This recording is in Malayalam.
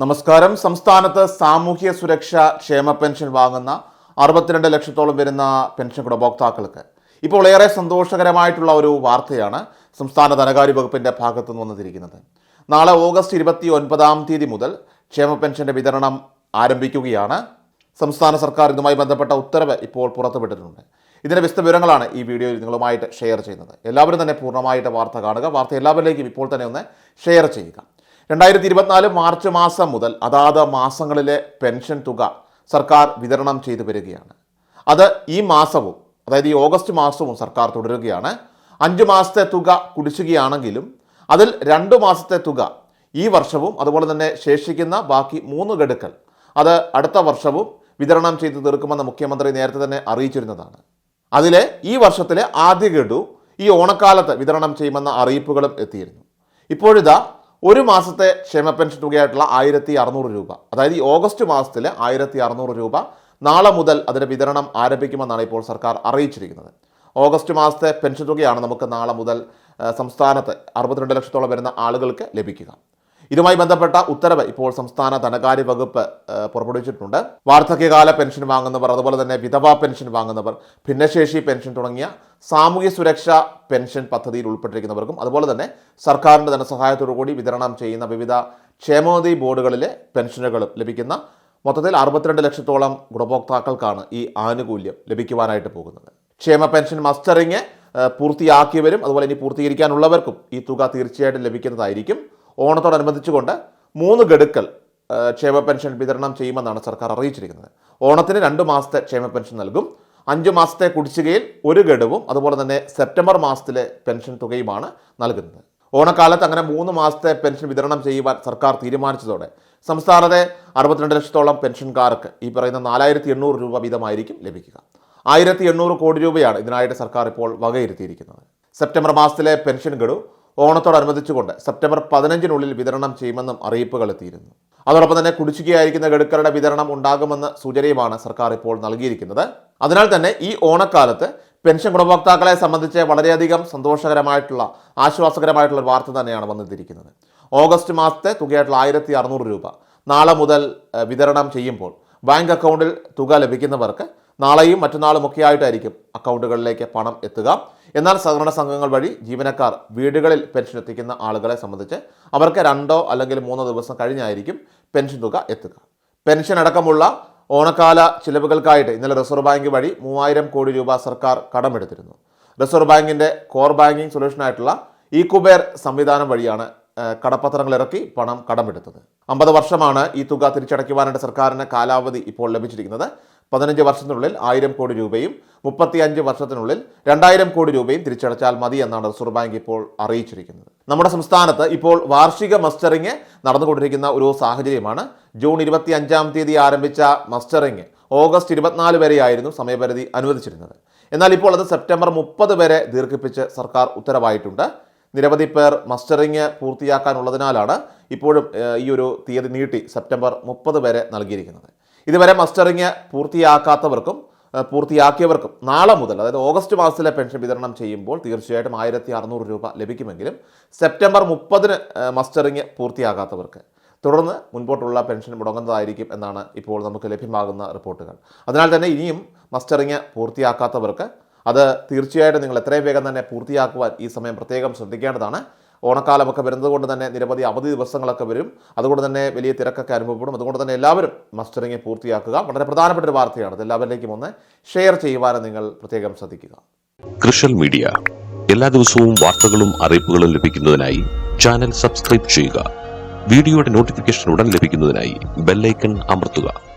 നമസ്കാരം. സംസ്ഥാനത്ത് സാമൂഹ്യ സുരക്ഷ ക്ഷേമ പെൻഷൻ വാങ്ങുന്ന അറുപത്തിരണ്ട് ലക്ഷത്തോളം വരുന്ന പെൻഷൻ ഗുണഭോക്താക്കൾക്ക്. ഇപ്പോൾ ഏറെ സന്തോഷകരമായിട്ടുള്ള ഒരു വാർത്തയാണ് സംസ്ഥാന ധനകാര്യ വകുപ്പിന്റെ ഭാഗത്തു നിന്ന് വന്നിരിക്കുന്നത്. നാളെ ഓഗസ്റ്റ് ഇരുപത്തി ഒൻപതാം തീയതി മുതൽ ക്ഷേമ പെൻഷന്റെ വിതരണം ആരംഭിക്കുകയാണ്. സംസ്ഥാന സർക്കാർ ഇതുമായി ബന്ധപ്പെട്ട ഉത്തരവ് ഇപ്പോൾ പുറത്തുവിട്ടിട്ടുണ്ട്. ഇതിന്റെ വിശദവിവരങ്ങളാണ് ഈ വീഡിയോയിൽ നിങ്ങളുമായിട്ട് ഷെയർ ചെയ്യുന്നത്. എല്ലാവരും തന്നെ പൂർണമായിട്ട് വാർത്ത കാണുക. വാർത്ത എല്ലാവരിലേക്കും ഇപ്പോൾ തന്നെ ഒന്ന് ഷെയർ ചെയ്യുക. രണ്ടായിരത്തി ഇരുപത്തിനാല് മാർച്ച് മാസം മുതൽ അതാത് മാസങ്ങളിലെ പെൻഷൻ തുക സർക്കാർ വിതരണം ചെയ്തു വരികയാണ്. അത് ഈ മാസവും അതായത് ഈ ഓഗസ്റ്റ് മാസവും സർക്കാർ തുടരുകയാണ്. അഞ്ച് മാസത്തെ തുക കുടിശ്ശികയാണെങ്കിലും അതിൽ രണ്ട് മാസത്തെ തുക ഈ വർഷവും അതുപോലെ തന്നെ ശേഷിക്കുന്ന ബാക്കി മൂന്ന് ഗഡുക്കൾ അത് അടുത്ത വർഷവും വിതരണം ചെയ്തു തീർക്കുമെന്ന് മുഖ്യമന്ത്രി നേരത്തെ തന്നെ അറിയിച്ചിരുന്നതാണ്. അതിലെ ഈ വർഷത്തിലെ ആദ്യ ഗഡു ഈ ഓണക്കാലത്ത് വിതരണം ചെയ്യുമെന്ന അറിയിപ്പുകളും എത്തിയിരുന്നു. ഇപ്പോഴിതാ ഒരു മാസത്തെ ക്ഷേമ പെൻഷൻ തുകയായിട്ടുള്ള ആയിരത്തി അറുന്നൂറ് രൂപ. അതായത് ഈ ഓഗസ്റ്റ് മാസത്തിൽ ആയിരത്തി അറുന്നൂറ് രൂപ നാളെ മുതൽ അതിന്റെ വിതരണം ആരംഭിക്കുമെന്നാണ് ഇപ്പോൾ സർക്കാർ അറിയിച്ചിരിക്കുന്നത്. ഓഗസ്റ്റ് മാസത്തെ പെൻഷൻ തുകയാണ് നമുക്ക് നാളെ മുതൽ സംസ്ഥാനത്ത് അറുപത്തിരണ്ട് ലക്ഷത്തോളം വരുന്ന ആളുകൾക്ക് ലഭിക്കുക. ഇതുമായി ബന്ധപ്പെട്ട ഉത്തരവ് ഇപ്പോൾ സംസ്ഥാന ധനകാര്യ വകുപ്പ് പുറപ്പെടുവിച്ചിട്ടുണ്ട്. വാർദ്ധക്യകാല പെൻഷൻ വാങ്ങുന്നവർ അതുപോലെ തന്നെ വിധവാ പെൻഷൻ വാങ്ങുന്നവർ ഭിന്നശേഷി പെൻഷൻ തുടങ്ങിയ സാമൂഹ്യ സുരക്ഷാ പെൻഷൻ പദ്ധതിയിൽ ഉൾപ്പെട്ടിരിക്കുന്നവർക്കും അതുപോലെ തന്നെ സർക്കാരിന്റെ ധനസഹായത്തോടു കൂടി വിതരണം ചെയ്യുന്ന വിവിധ ക്ഷേമനിധി ബോർഡുകളിലെ പെൻഷനുകളും ലഭിക്കുന്ന മൊത്തത്തിൽ അറുപത്തിരണ്ട് ലക്ഷത്തോളം ഗുണഭോക്താക്കൾക്കാണ് ഈ ആനുകൂല്യം ലഭിക്കുവാനായിട്ട് പോകുന്നത്. ക്ഷേമ പെൻഷൻ മസ്റ്ററിങ് പൂർത്തിയാക്കിയവരും അതുപോലെ ഇനി പൂർത്തീകരിക്കാനുള്ളവർക്കും ഈ തുക തീർച്ചയായിട്ടും ലഭിക്കുന്നതായിരിക്കും. ഓണത്തോടനുബന്ധിച്ചുകൊണ്ട് മൂന്ന് ഗഡുക്കൾ ക്ഷേമ പെൻഷൻ വിതരണം ചെയ്യുമെന്നാണ് സർക്കാർ അറിയിച്ചിരിക്കുന്നത്. ഓണത്തിന് രണ്ട് മാസത്തെ ക്ഷേമ പെൻഷൻ നൽകും. അഞ്ച് മാസത്തെ കുടിശ്ശികയിൽ ഒരു ഗഡുവും അതുപോലെ തന്നെ സെപ്റ്റംബർ മാസത്തിലെ പെൻഷൻ തുകയുമാണ് നൽകുന്നത്. ഓണക്കാലത്ത് അങ്ങനെ മൂന്ന് മാസത്തെ പെൻഷൻ വിതരണം ചെയ്യുവാൻ സർക്കാർ തീരുമാനിച്ചതോടെ സംസ്ഥാനത്തെ അറുപത്തിരണ്ട് ലക്ഷത്തോളം പെൻഷൻകാർക്ക് ഈ പറയുന്ന നാലായിരത്തി എണ്ണൂറ് രൂപ വീതമായിരിക്കും ലഭിക്കുക. ആയിരത്തി എണ്ണൂറ് കോടി രൂപയാണ് ഇതിനായിട്ട് സർക്കാർ ഇപ്പോൾ വകയിരുത്തിയിരിക്കുന്നത്. സെപ്റ്റംബർ മാസത്തിലെ പെൻഷൻ ഗഡു ഓണത്തോടനുബന്ധിച്ചുകൊണ്ട് സെപ്റ്റംബർ പതിനഞ്ചിനുള്ളിൽ വിതരണം ചെയ്യുമെന്നും അറിയിപ്പുകൾ എത്തിയിരുന്നു. അതോടൊപ്പം തന്നെ കുടിശ്ശികയായിരിക്കുന്ന ഗഡുക്കളുടെ വിതരണം ഉണ്ടാകുമെന്ന സൂചനയുമാണ് സർക്കാർ ഇപ്പോൾ നൽകിയിരിക്കുന്നത്. അതിനാൽ തന്നെ ഈ ഓണക്കാലത്ത് പെൻഷൻ ഗുണഭോക്താക്കളെ സംബന്ധിച്ച് വളരെയധികം സന്തോഷകരമായിട്ടുള്ള ആശ്വാസകരമായിട്ടുള്ള ഒരു വാർത്ത തന്നെയാണ് വന്നെത്തിയിരിക്കുന്നത് ഓഗസ്റ്റ് മാസത്തെ തുകയായിട്ടുള്ള ആയിരത്തി അറുന്നൂറ് രൂപ. നാളെ മുതൽ വിതരണം ചെയ്യുമ്പോൾ ബാങ്ക് അക്കൗണ്ടിൽ തുക ലഭിക്കുന്നവർക്ക് നാളെയും മറ്റന്നാളും ഒക്കെ ആയിട്ടായിരിക്കും അക്കൗണ്ടുകളിലേക്ക് പണം എത്തുക. എന്നാൽ സഹകരണ സംഘങ്ങൾ വഴി ജീവനക്കാർ വീടുകളിൽ പെൻഷൻ എത്തിക്കുന്ന ആളുകളെ സംബന്ധിച്ച് അവർക്ക് രണ്ടോ അല്ലെങ്കിൽ മൂന്നോ ദിവസം കഴിഞ്ഞായിരിക്കും പെൻഷൻ തുക എത്തുക. പെൻഷൻ അടക്കമുള്ള ഓണക്കാല ചിലവുകൾക്കായിട്ട് ഇന്നലെ റിസർവ് ബാങ്ക് വഴി മൂവായിരം കോടി രൂപ സർക്കാർ കടമെടുത്തിരുന്നു. റിസർവ് ബാങ്കിന്റെ കോർ ബാങ്കിങ് സൊല്യൂഷനായിട്ടുള്ള ഈ കുബേർ സംവിധാനം വഴിയാണ് കടപ്പത്രങ്ങൾ ഇറക്കി പണം കടമെടുത്തത്. അമ്പത് വർഷമാണ് ഈ തുക തിരിച്ചടയ്ക്കുവാനായിട്ട് സർക്കാരിന് കാലാവധി ഇപ്പോൾ ലഭിച്ചിരിക്കുന്നത്. പതിനഞ്ച് വർഷത്തിനുള്ളിൽ ആയിരം കോടി രൂപയും മുപ്പത്തിയഞ്ച് വർഷത്തിനുള്ളിൽ രണ്ടായിരം കോടി രൂപയും തിരിച്ചടച്ചാൽ മതി എന്നാണ് റിസർവ് ബാങ്ക് ഇപ്പോൾ അറിയിച്ചിരിക്കുന്നത്. നമ്മുടെ സംസ്ഥാനത്ത് ഇപ്പോൾ വാർഷിക മസ്റ്ററിങ് നടന്നുകൊണ്ടിരിക്കുന്ന ഒരു സാഹചര്യമാണ്. ജൂൺ ഇരുപത്തി അഞ്ചാം തീയതി ആരംഭിച്ച മസ്റ്ററിങ് ഓഗസ്റ്റ് ഇരുപത്തിനാല് വരെയായിരുന്നു സമയപരിധി അനുവദിച്ചിരുന്നത്. എന്നാൽ ഇപ്പോൾ അത് സെപ്റ്റംബർ മുപ്പത് വരെ ദീർഘിപ്പിച്ച് സർക്കാർ ഉത്തരവായിട്ടുണ്ട്. നിരവധി പേർ മസ്റ്ററിങ് പൂർത്തിയാക്കാനുള്ളതിനാലാണ് ഇപ്പോഴും ഈ ഒരു തീയതി നീട്ടി സെപ്റ്റംബർ മുപ്പത് വരെ നൽകിയിരിക്കുന്നത്. ഇതുവരെ മസ്റ്ററിങ് പൂർത്തിയാക്കാത്തവർക്കും പൂർത്തിയാക്കിയവർക്കും നാളെ മുതൽ അതായത് ഓഗസ്റ്റ് മാസത്തിലെ പെൻഷൻ വിതരണം ചെയ്യുമ്പോൾ തീർച്ചയായിട്ടും ആയിരത്തി അറുന്നൂറ് രൂപ ലഭിക്കുമെങ്കിലും സെപ്റ്റംബർ മുപ്പതിന് മസ്റ്ററിങ് പൂർത്തിയാകാത്തവർക്ക്. തുടർന്ന് മുൻപോട്ടുള്ള പെൻഷൻ മുടങ്ങുന്നതായിരിക്കും എന്നാണ് ഇപ്പോൾ നമുക്ക് ലഭ്യമാകുന്ന റിപ്പോർട്ടുകൾ. അതിനാൽ തന്നെ ഇനിയും മസ്റ്ററിങ് പൂർത്തിയാക്കാത്തവർക്ക് അത് തീർച്ചയായിട്ടും നിങ്ങൾ എത്രയും വേഗം തന്നെ പൂർത്തിയാക്കുവാൻ ഈ സമയം പ്രത്യേകം ശ്രദ്ധിക്കേണ്ടതാണ്. ഓണക്കാലമൊക്കെ വരുന്നത് കൊണ്ട് തന്നെ നിരവധി അവധി ദിവസങ്ങളൊക്കെ വരും. അതുകൊണ്ട് തന്നെ വലിയ തിരക്കൊക്കെ അനുഭവപ്പെടും. അതുകൊണ്ട് തന്നെ എല്ലാവരും മസ്റ്ററിങ് പൂർത്തിയാക്കുക. വളരെ പ്രധാനപ്പെട്ട ഒരു വാർത്തയാണ്. എല്ലാവരിലേക്കും ഒന്ന് ഷെയർ ചെയ്യുവാനും നിങ്ങൾ പ്രത്യേകം ശ്രദ്ധിക്കുക. കൃഷൽ മീഡിയ. എല്ലാ ദിവസവും വാർത്തകളും അറിയിപ്പുകളും ലഭിക്കുന്നതിനായി ചാനൽ സബ്സ്ക്രൈബ് ചെയ്യുക. വീഡിയോയുടെ നോട്ടിഫിക്കേഷൻ ഉടൻ ലഭിക്കുന്നതിനായി ബെല്ലൈക്കൺ അമർത്തുക.